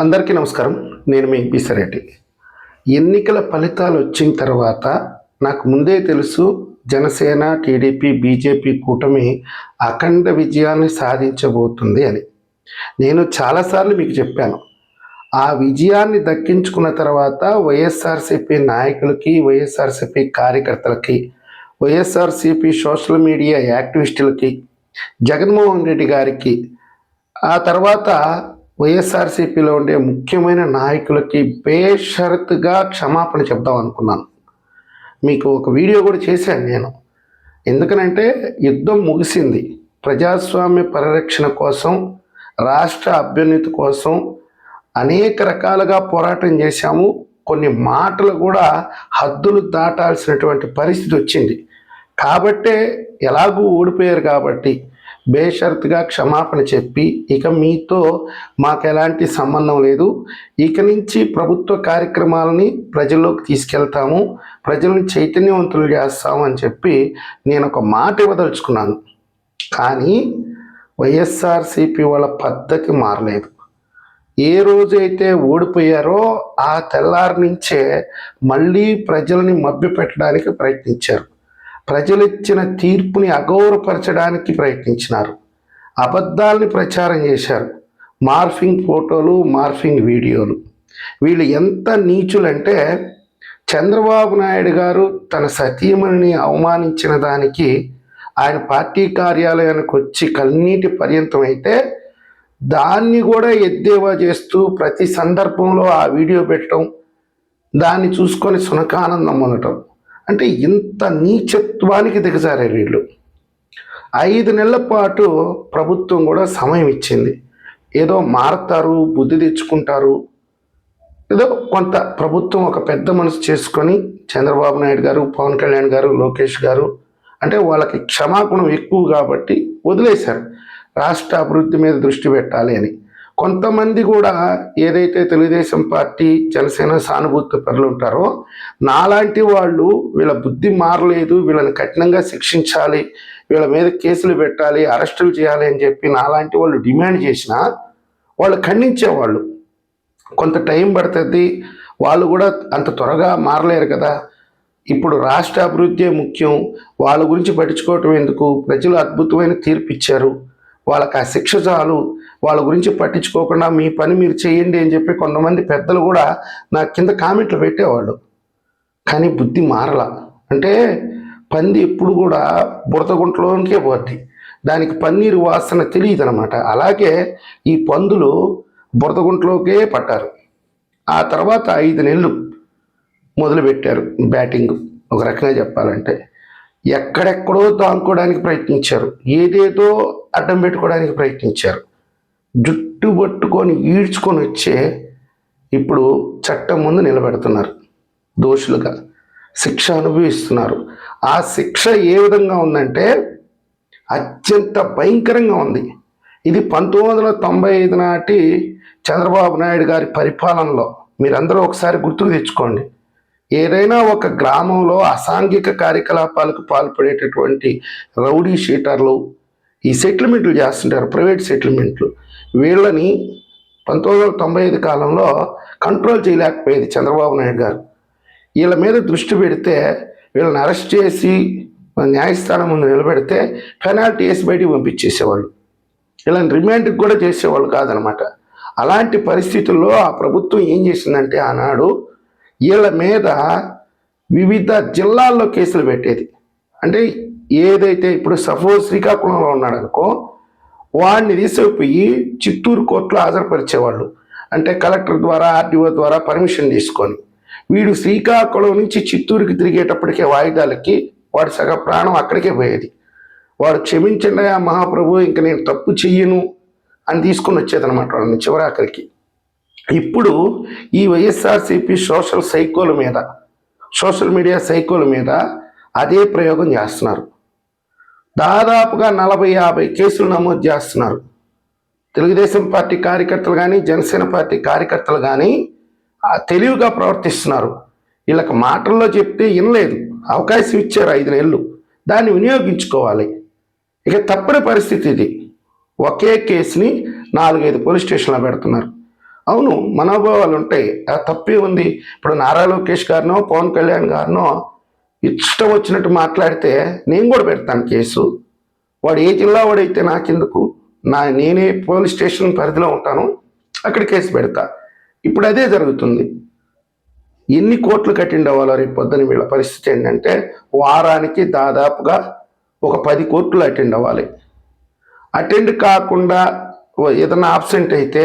అందరికీ నమస్కారం. నేను మీ బిసరెడ్డి ఎన్నికల ఫలితాలు వచ్చిన తర్వాత నాకు ముందే తెలుసు జనసేన టీడీపీ బీజేపీ కూటమి అఖండ విజయాన్ని సాధించబోతుంది అని. నేను చాలాసార్లు మీకు చెప్పాను. ఆ విజయాన్ని దక్కించుకున్న తర్వాత వైఎస్ఆర్సీపీ నాయకులకి వైఎస్ఆర్సీపీ కార్యకర్తలకి వైఎస్ఆర్సీపీ సోషల్ మీడియా యాక్టివిస్టులకి జగన్మోహన్ రెడ్డి గారికి ఆ తర్వాత వైఎస్ఆర్సీపీలో ఉండే ముఖ్యమైన నాయకులకి బేషరతుగా క్షమాపణ చెప్దాం అనుకున్నాను. మీకు ఒక వీడియో కూడా చేశాను నేను. ఎందుకనంటే యుద్ధం ముగిసింది. ప్రజాస్వామ్య పరిరక్షణ కోసం రాష్ట్ర అభ్యున్నతి కోసం అనేక రకాలుగా పోరాటం చేశాము. కొన్ని మాటలు కూడా హద్దులు దాటాల్సినటువంటి పరిస్థితి వచ్చింది. కాబట్టే ఎలాగూ ఓడిపోయారు కాబట్టి బేషరత్గా క్షమాపణ చెప్పి ఇక మీతో మాకు ఎలాంటి సంబంధం లేదు. ఇక నుంచి ప్రభుత్వ కార్యక్రమాలని ప్రజల్లోకి తీసుకెళ్తాము. ప్రజలను చైతన్యవంతులు చేస్తాము అని చెప్పి నేను ఒక మాట ఇవ్వదలుచుకున్నాను. కానీ వైఎస్ఆర్సీపీ వాళ్ళ పద్ధతి మారలేదు. ఏ రోజైతే ఓడిపోయారో ఆ తెల్లారి నుంచే మళ్ళీ ప్రజల్ని మభ్యపెట్టడానికి ప్రయత్నించారు. ప్రజలు ఇచ్చిన తీర్పుని అగౌరవపరచడానికి ప్రయత్నించినారు. అబద్ధాలని ప్రచారం చేశారు. మార్ఫింగ్ ఫోటోలు మార్ఫింగ్ వీడియోలు. వీళ్ళు ఎంత నీచులంటే చంద్రబాబు నాయుడు గారు తన సతీమణిని అవమానించిన దానికి ఆయన పార్టీ కార్యాలయానికి వచ్చి కన్నీటి పర్యంతం అయితే దాన్ని కూడా ఎద్దేవా చేస్తూ ప్రతి సందర్భంలో ఆ వీడియో పెట్టడం దాన్ని చూసుకొని సునకానందం పొందటం అంటే ఇంత నీచత్వానికి దిగజారారు వీళ్ళు. ఐదు నెలల పాటు ప్రభుత్వం కూడా సమయం ఇచ్చింది. ఏదో మారతారు బుద్ధి తెచ్చుకుంటారు. ఏదో కొంత ప్రభుత్వం ఒక పెద్ద మనసు చేసుకొని చంద్రబాబు నాయుడు గారు పవన్ కళ్యాణ్ గారు లోకేష్ గారు అంటే వాళ్ళకి క్షమాగుణం ఎక్కువ కాబట్టి వదిలేశారు. రాష్ట్ర అభివృద్ధి మీద దృష్టి పెట్టాలి అని. కొంతమంది కూడా ఏదైతే తెలుగుదేశం పార్టీ జనసేన సానుభూతి పనులు ఉంటారో నాలాంటి వాళ్ళు వీళ్ళ బుద్ధి మారలేదు వీళ్ళని కఠినంగా శిక్షించాలి వీళ్ళ మీద కేసులు పెట్టాలి అరెస్టులు చేయాలి అని చెప్పి నాలాంటి వాళ్ళు డిమాండ్ చేసినా వాళ్ళు ఖండించేవాళ్ళు. కొంత టైం పడుతుంది వాళ్ళు కూడా అంత త్వరగా మారలేరు కదా. ఇప్పుడు రాష్ట్ర అభివృద్ధి ముఖ్యం వాళ్ళ గురించి పట్టించుకోవటం ఎందుకు? ప్రజలు అద్భుతమైన తీర్పు ఇచ్చారు. వాళ్ళకి ఆ శిక్ష చాలు. వాళ్ళ గురించి పట్టించుకోకుండా మీ పని మీరు చేయండి అని చెప్పి కొంతమంది పెద్దలు కూడా నా కింద కామెంట్లు పెట్టేవాళ్ళు. కానీ బుద్ధి మారల. అంటే పంది ఎప్పుడు కూడా బురద పోద్ది. దానికి పన్నీరు వాసన తెలియదు అనమాట అలాగే ఈ పందులు బురదగుంట్లోకే పట్టారు. ఆ తర్వాత ఐదు నెలలు మొదలుపెట్టారు బ్యాటింగ్. ఒక రకంగా చెప్పాలంటే. ఎక్కడెక్కడో దాంకోవడానికి ప్రయత్నించారు. ఏదేదో అడ్డం పెట్టుకోవడానికి ప్రయత్నించారు. జుట్టు పట్టుకొని ఈడ్చుకొని వచ్చే ఇప్పుడు చట్టం ముందు నిలబెడుతున్నారు. దోషులుగా శిక్ష అనుభవిస్తున్నారు. ఆ శిక్ష ఏ విధంగా ఉందంటే అత్యంత భయంకరంగా ఉంది. ఇది పంతొమ్మిది వందల తొంభై ఐదు నాటి చంద్రబాబు నాయుడు గారి పరిపాలనలో. మీరందరూ ఒకసారి గుర్తుకు తెచ్చుకోండి. ఏదైనా ఒక గ్రామంలో అసాంఘిక కార్యకలాపాలకు పాల్పడేటటువంటి రౌడీ షీటర్లు ఈ సెటిల్మెంట్లు చేస్తుంటారు ప్రైవేట్ సెటిల్మెంట్లు. వీళ్ళని పంతొమ్మిది వందల తొంభై ఐదు కాలంలో కంట్రోల్ చేయలేకపోయేది చంద్రబాబు నాయుడు గారు. వీళ్ళ మీద దృష్టి పెడితే వీళ్ళని అరెస్ట్ చేసి న్యాయస్థానం ముందు నిలబెడితే పెనాల్టీ వేసి బయటికి పంపించేసేవాళ్ళు. వీళ్ళని రిమాండ్కి కూడా చేసేవాళ్ళు కాదనమాట. అలాంటి పరిస్థితుల్లో ఆ ప్రభుత్వం ఏం చేసిందంటే ఆనాడు వీళ్ళ మీద వివిధ జిల్లాల్లో కేసులు పెట్టేది. అంటే ఏదైతే ఇప్పుడు సపోజ్ శ్రీకాకుళంలో ఉన్నాడు అనుకో వాడిని తీసుకుపోయి చిత్తూరు కోర్టులో హాజరుపరిచేవాళ్ళు. అంటే కలెక్టర్ ద్వారా ఆర్డీఓ ద్వారా పర్మిషన్ తీసుకొని వీడు శ్రీకాకుళం నుంచి చిత్తూరుకి తిరిగేటప్పటికే వాయిదాలకి వాడి సగ ప్రాణం అక్కడికే పోయేది. వాడు క్షమించండి ఆ మహాప్రభు ఇంక నేను తప్పు చెయ్యను అని తీసుకొని వచ్చేదనమాట చివరి చివరాఖరికి. ఇప్పుడు ఈ వైఎస్ఆర్సిపి సోషల్ సైకోల మీద సోషల్ మీడియా సైకోల మీద అదే ప్రయోగం చేస్తున్నారు. దాదాపుగా నలభై యాభై కేసులు నమోదు చేస్తున్నారు. తెలుగుదేశం పార్టీ కార్యకర్తలు కానీ జనసేన పార్టీ కార్యకర్తలు కానీ తెలివిగా ప్రవర్తిస్తున్నారు. వీళ్ళకి మాటల్లో చెప్తే వినలేదు. అవకాశం ఇచ్చారు ఐదు నెలలు. దాన్ని వినియోగించుకోవాలి. ఇక తప్పని పరిస్థితి ఇది. ఒకే కేసుని నాలుగైదు పోలీస్ స్టేషన్లో పెడుతున్నారు. అవును మనోభావాలు ఉంటాయి. ఆ తప్పే ఉంది. ఇప్పుడు నారా లోకేష్ గారినో పవన్ కళ్యాణ్ గారినో ఇష్టం వచ్చినట్టు మాట్లాడితే నేను కూడా పెడతాను కేసు. వాడు ఏ జిల్లా వాడైతే నాకెందుకు? నా నేనే పోలీస్ స్టేషన్ పరిధిలో ఉంటాను అక్కడ కేసు పెడతా. ఇప్పుడు అదే జరుగుతుంది. ఎన్ని కోట్లు కట్టిండే వాళ్ళు రేపు పొద్దున వీళ్ళ పరిస్థితి ఏంటంటే వారానికి దాదాపుగా ఒక పది కోట్లు అటెండ్ అవ్వాలి. అటెండ్ కాకుండా ఏదైనా ఆబ్సెంట్ అయితే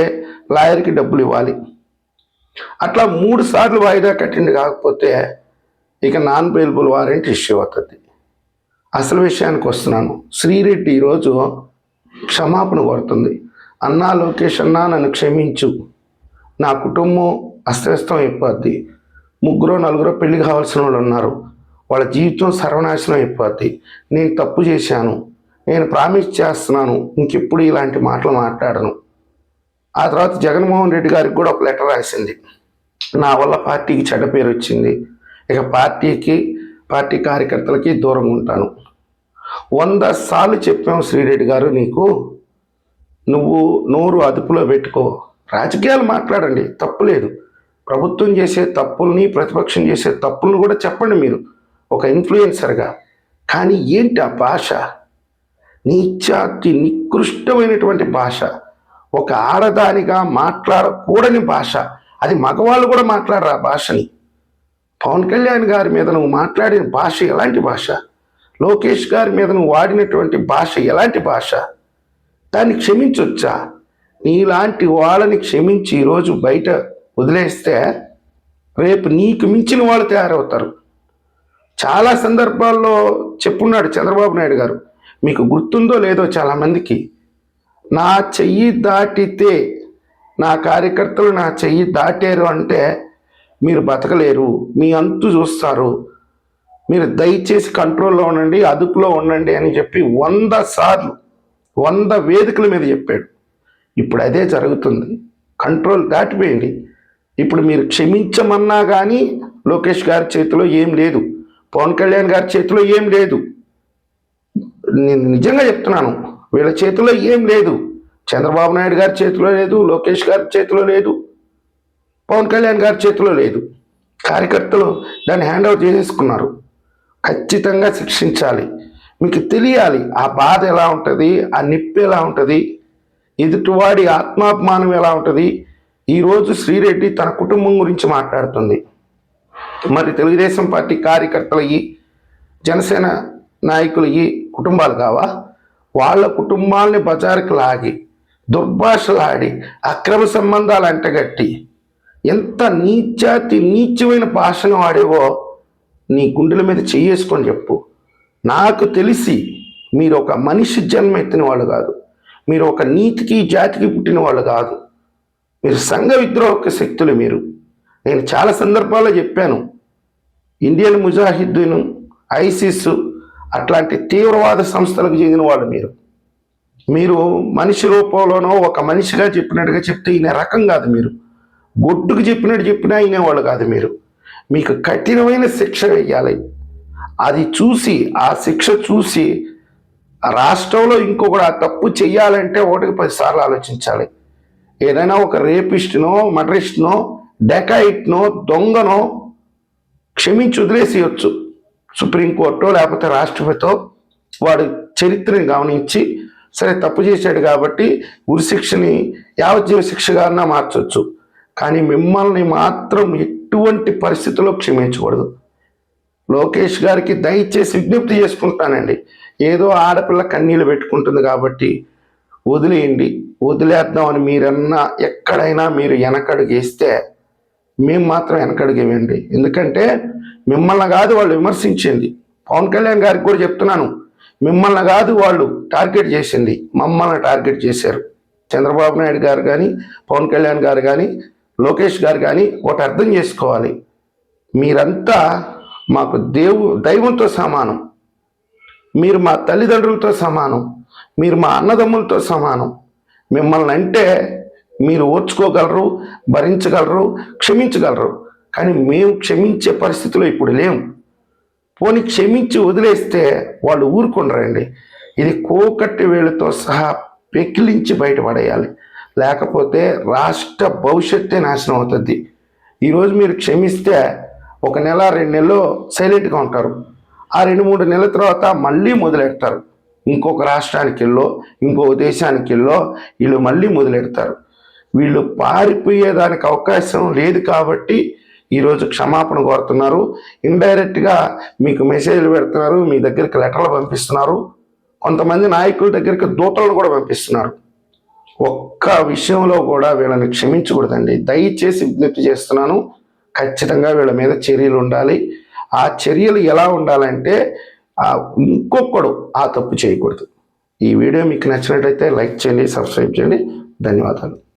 లాయర్కి డబ్బులు ఇవ్వాలి. అట్లా మూడు సార్లు వాయిదా కట్టింది కాకపోతే ఇక నాన్ బెయిలబుల్ వారెంట్ ఇష్యూ అవుతుంది. అసలు విషయానికి వస్తున్నాను. శ్రీరెడ్డి ఈరోజు క్షమాపణ కోరుతుంది. అన్నా లోకేష్ అన్నా నన్ను క్షమించు. నా కుటుంబం అస్తవ్యస్తం అయిపోద్ది. ముగ్గురో నలుగురో పెళ్ళి కావాల్సిన వాళ్ళు ఉన్నారు. వాళ్ళ జీవితం సర్వనాశనం అయిపోద్ది. నేను తప్పు చేశాను. నేను ప్రామిస్ చేస్తున్నాను. ఇంకెప్పుడు ఇలాంటి మాటలు మాట్లాడను. ఆ తర్వాత జగన్మోహన్ రెడ్డి గారికి కూడా ఒక లెటర్ రాసింది. నా వల్ల పార్టీకి చెడ్డ పేరు వచ్చింది. ఇక పార్టీకి పార్టీ కార్యకర్తలకి దూరంగా ఉంటాను. వంద సార్లు చెప్పాం శ్రీరెడ్డి గారు నీకు. నువ్వు నోరు అదుపులో పెట్టుకో. రాజకీయాలు మాట్లాడండి తప్పులేదు. ప్రభుత్వం చేసే తప్పుల్ని ప్రతిపక్షం చేసే తప్పులను కూడా చెప్పండి మీరు ఒక ఇన్ఫ్లుయెన్సర్గా. కానీ ఏంటి ఆ భాష? నీచాతి నికృష్టమైనటువంటి భాష. ఒక ఆడదానిగా మాట్లాడకూడని భాష. అది మగవాళ్ళు కూడా మాట్లాడరు ఆ భాషని. పవన్ కళ్యాణ్ గారి మీద నువ్వు మాట్లాడిన భాష ఎలాంటి భాష? లోకేష్ గారి మీద నువ్వు వాడినటువంటి భాష ఎలాంటి భాష? దాన్ని క్షమించొచ్చా? నీలాంటి వాళ్ళని క్షమించి ఈరోజు బయట వదిలేస్తే రేపు నీకు మించిన వాళ్ళు తయారవుతారు. చాలా సందర్భాల్లో చెప్పున్నాడు చంద్రబాబు నాయుడు గారు. మీకు గుర్తుందో లేదో చాలామందికి నా చెయ్యి దాటితే నా కార్యకర్తలు నా చెయ్యి దాటారు అంటే మీరు బతకలేరు. మీ అంతు చూస్తారు. మీరు దయచేసి కంట్రోల్లో ఉండండి అదుపులో ఉండండి అని చెప్పి వంద సార్లు వంద వేదికల మీద చెప్పాడు. ఇప్పుడు అదే జరుగుతుంది. కంట్రోల్ దాటిపోయింది. ఇప్పుడు మీరు క్షమించమన్నా కానీ లోకేష్ గారి చేతిలో ఏం లేదు. పవన్ కళ్యాణ్ గారి చేతిలో ఏం లేదు. నేను నిజంగా చెప్తున్నాను. వీళ్ళ చేతిలో ఏం లేదు. చంద్రబాబు నాయుడు గారి చేతిలో లేదు లోకేష్ గారి చేతిలో లేదు పవన్ కళ్యాణ్ గారి చేతిలో లేదు. కార్యకర్తలు దాన్ని హ్యాండ్ ఓవర్ చేసేసుకున్నారు. ఖచ్చితంగా శిక్షించాలి. మీకు తెలియాలి ఆ బాధ ఎలా ఉంటుంది ఆ నిప్పి ఎలా ఉంటుంది ఎదుటివాడి ఆత్మాభిమానం ఎలా ఉంటుంది. ఈరోజు శ్రీరెడ్డి తన కుటుంబం గురించి మాట్లాడుతుంది. మరి తెలుగుదేశం పార్టీ కార్యకర్తలయ్యి జనసేన నాయకులయ్యి కుటుంబాలు కావా? వాళ్ళ కుటుంబాలని బజారుకి లాగి దుర్భాషలాడి అక్రమ సంబంధాలు అంటగట్టి ఎంత నీచాతి నీచమైన భాషను వాడేవో నీ గుండెల మీద చేయేసుకొని చెప్పు. నాకు తెలిసి మీరు ఒక మనిషి జన్మ ఎత్తిన వాళ్ళు కాదు. మీరు ఒక నీతికి జాతికి పుట్టిన వాళ్ళు కాదు. మీరు సంఘ విద్రోహక శక్తులు మీరు. నేను చాలా సందర్భాల్లో చెప్పాను. ఇండియన్ ముజాహిద్దీను ఐసిస్ అట్లాంటి తీవ్రవాద సంస్థలకు చెందిన వాళ్ళు మీరు. మీరు మనిషి రూపంలోనో ఒక మనిషిగా చెప్పినట్టుగా చెప్తే ఈయన రకం కాదు మీరు. గుడ్డుకు చెప్పినట్టు చెప్పినా వాళ్ళు కాదు మీరు. మీకు కఠినమైన శిక్ష వేయాలి. అది చూసి ఆ శిక్ష చూసి రాష్ట్రంలో ఇంకొకటి ఆ తప్పు చెయ్యాలంటే ఒకటికి పదిసార్లు ఆలోచించాలి. ఏదైనా ఒక రేపిస్ట్నో మర్రిస్ట్నో డెకాయిట్నో దొంగనో క్షమించి వదిలేసేయచ్చు. సుప్రీంకోర్టు లేకపోతే రాష్ట్రపతితో వాడు చరిత్రని గమనించి సరే తప్పు చేశాడు కాబట్టి ఉరిశిక్షని యావజ్జీవ శిక్షగా అన్నా మార్చవచ్చు కానీ మిమ్మల్ని మాత్రం ఎటువంటి పరిస్థితుల్లో క్షమించకూడదు. లోకేష్ గారికి దయచేసి విజ్ఞప్తి చేసుకుంటానండి. ఏదో ఆడపిల్ల కన్నీళ్ళు పెట్టుకుంటుంది కాబట్టి వదిలేయండి. వదిలేద్దామని మీరన్నా ఎక్కడైనా మీరు వెనకడుగేస్తే మేము మాత్రం వెనకడుగేవండి ఎందుకంటే మిమ్మల్ని కాదు వాళ్ళు విమర్శించింది. పవన్ కళ్యాణ్ గారికి కూడా చెప్తున్నాను. మిమ్మల్ని కాదు వాళ్ళు టార్గెట్ చేసింది. మమ్మల్ని టార్గెట్ చేశారు. చంద్రబాబు నాయుడు గారు కానీ పవన్ కళ్యాణ్ గారు కానీ లోకేష్ గారు కానీ ఒకటి అర్థం చేసుకోవాలి. మీరంతా మాకు దేవు దైవంతో సమానం. మీరు మా తల్లిదండ్రులతో సమానం. మీరు మా అన్నదమ్ములతో సమానం. మిమ్మల్ని అంటే మీరు ఓర్చుకోగలరు భరించగలరు క్షమించగలరు. కానీ మేము క్షమించే పరిస్థితిలో ఇప్పుడు లేము. పోనీ క్షమించి వదిలేస్తే వాళ్ళు ఊరుకుండరండి. ఇది కోకట్టి వేళ్ళతో సహా పెకిలించి బయటపడేయాలి లేకపోతే రాష్ట్ర భవిష్యత్తే నాశనం అవుతుంది. ఈరోజు మీరు క్షమిస్తే ఒక నెల రెండు నెలలు సైలెంట్గా ఉంటారు. ఆ రెండు మూడు నెలల తర్వాత మళ్ళీ మొదలెడతారు. ఇంకొక రాష్ట్రానికి వెళ్ళో ఇంకొక దేశానికి వెళ్ళో వీళ్ళు మళ్ళీ మొదలెడతారు. వీళ్ళు పారిపోయేదానికి అవకాశం లేదు కాబట్టి ఈరోజు క్షమాపణ కోరుతున్నారు. ఇండైరెక్ట్గా మీకు మెసేజ్లు పెడుతున్నారు మీ దగ్గరికి లెటర్లు పంపిస్తున్నారు. కొంతమంది నాయకుల దగ్గరికి దూతలను కూడా పంపిస్తున్నారు. ఒక్క విషయంలో కూడా వీళ్ళని క్షమించకూడదండి. దయచేసి విజ్ఞప్తి చేస్తున్నాను ఖచ్చితంగా వీళ్ళ మీద చర్యలు ఉండాలి. ఆ చర్యలు ఎలా ఉండాలంటే ఆ ఇంకొకడు ఆ తప్పు చేయకూడదు. ఈ వీడియో మీకు నచ్చినట్లయితే లైక్ చేయండి సబ్స్క్రైబ్ చేయండి. ధన్యవాదాలు.